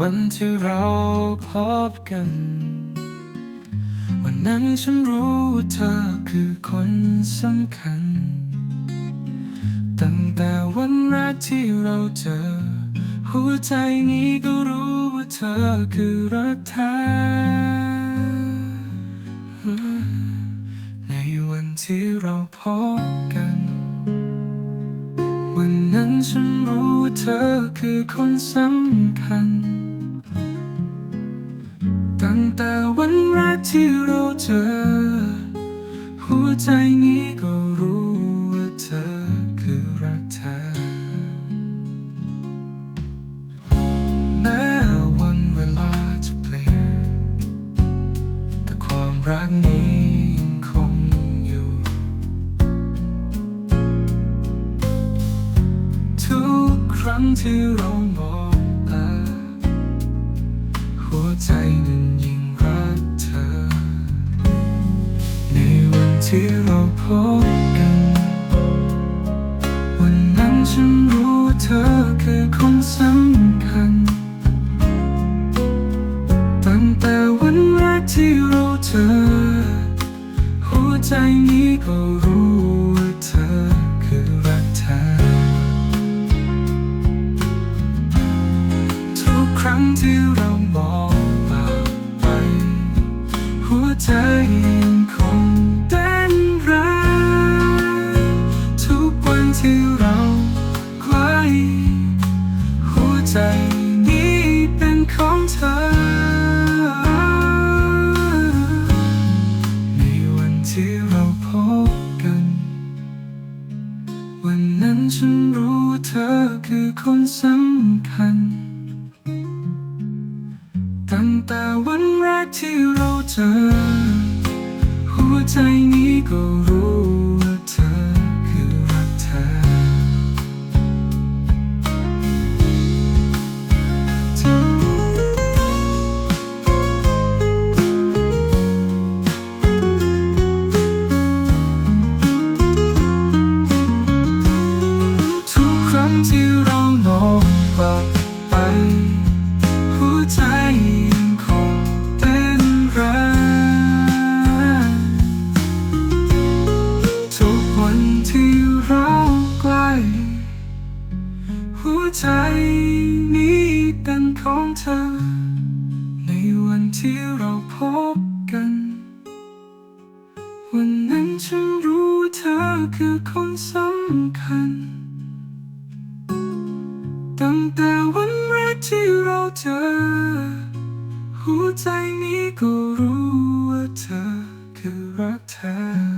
วันที่เราพบกัน วันนั้นฉันรู้ว่าเธอคือคนสำคัญ ตั้งแต่วันแรกที่เราเจอ หัวใจนี้ก็รู้ว่าเธอคือรักแท้ในวันที่เราพบกัน วันนั้นฉันรู้ว่าเธอคือคนสำคัญ ที่เราเจอ หัวใจนี้ก็รู้ว่าเธอคือรักแท้แม้วันเวลาจะเปลี่ยน แต่ความรักนี้ยังคงอยู่ ทุกครั้งที่เรามองตาหัวใจ ที่เราพบกัน วันนั้นฉันรู้ว่าเธอคือคนสำคัญ ตั้งแต่วันแรกที่เราเจอหัวใจนี้ก็รู้ว่าเธอคือรักแท้ทุกครั้งที่เรา นี้เป็นของเธอ ในวันที่เราพบกัน วันนั้นฉันรู้เธอคือคนสำคัญ ตั้งแต่วันแรกที่เราเจอ หัวใจนี้ก็รู้ ใจนี้เป็นของเธอ ในวันที่เราพบกัน วันนั้นฉันรู้เธอคือคนสำคัญ ตั้งแต่วันแรกที่เราเจอ หัวใจนี้ก็รู้ว่าเธอคือรักแท้